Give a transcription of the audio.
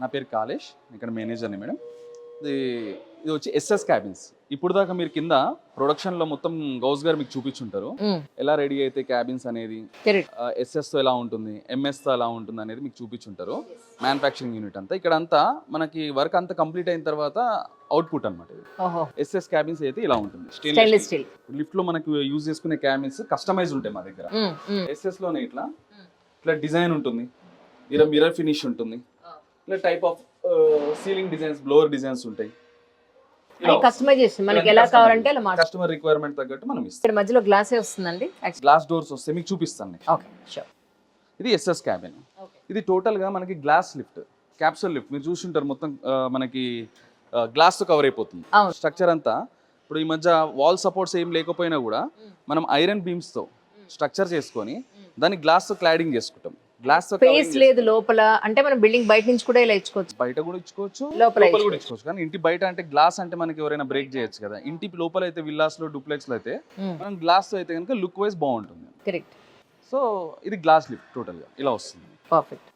నా పేరు కాలేష్ ఇక్కడ మేనేజర్ని మేడం. ఇది ఇది వచ్చి ఎస్ఎస్ క్యాబిన్స్ ఇప్పుడు దాకా మీరు కింద ప్రొడక్షన్లో మొత్తం గౌస్ గారు మీకు చూపించుంటారు. ఎలా రెడీ అయితే క్యాబిన్స్ అనేది కరెక్ట్ ఎస్ఎస్తో ఎలా ఉంటుంది ఎంఎస్తో ఎలా ఉంటుంది అనేది మీకు చూపించుంటారు. మ్యానుఫ్యాక్చరింగ్ యూనిట్ అంతా. ఇక్కడ అంతా మనకి వర్క్ అంతా కంప్లీట్ అయిన తర్వాత అవుట్పుట్ అనమాట ఎస్ఎస్ క్యాబిన్స్ అయితే ఇలా ఉంటుంది. స్టెయిన్లెస్ స్టీల్ లిఫ్ట్లో మనకు యూజ్ చేసుకునే క్యాబిన్స్ కస్టమైజ్ ఉంటాయి మా దగ్గర. ఎస్ఎస్లోనే ఇట్లా. ఇట్లా డిజైన్ ఉంటుంది. ఇలా మిర్రర్ ఫినిష్ ఉంటుంది. ఇట్లా type of ceiling designs blower designs ఉంటాయి. కస్టమైజేషన్ మనకి ఎలా కావాలంటే అలా కస్టమర్ రిక్వైర్మెంట్ తగ్గట్టు మనం ఇస్తాం. మధ్యలో గ్లాసే వస్తుందండి? గ్లాస్ డోర్స్ వస్తే మీకు చూపిస్తాను. ఓకే షూర్ ఇది ఎస్ఎస్ క్యాబిన్ ఇది టోటల్గా మనకి గ్లాస్ లిఫ్ట్ క్యాప్సూల్ లిఫ్ట్ మీరు చూసుంటారు మొత్తం మనకి గ్లాస్తో కవర్ అయిపోతుంది. స్ట్రక్చర్ అంతా ఇప్పుడు ఈ మధ్య వాల్ సపోర్ట్స్ ఏం లేకపోయినా కూడా మనం ఐరన్ బీమ్స్తో స్ట్రక్చర్ చేసుకొని దాన్ని గ్లాస్తో క్లాడింగ్ చేసుకుంటాం. గ్లాస్ ఫేస్ లేదు లోపల. అంటే మనం బిల్డింగ్ బయట నుంచి కూడా ఇలా ఇచ్చుకోవచ్చు. బయట కూడా ఇచ్చుకోవచ్చు లోపల కూడా ఇచ్చుకోవచ్చు. కానీ ఇంటి బయట అంటే గ్లాస్ అంటే మనకి ఎవరైనా బ్రేక్ చేయొచ్చు కదా. ఇంటి లోపల అయితే విల్లాస్లో డూప్లెక్స్లో అయితే మనం గ్లాస్ అయితే కనుక లుక్ వైజ్ బాగుంటుంది. కరెక్ట్ సో ఇది గ్లాస్ లిఫ్ట్ టోటల్గా. ఇలా వస్తుంది. పర్ఫెక్ట్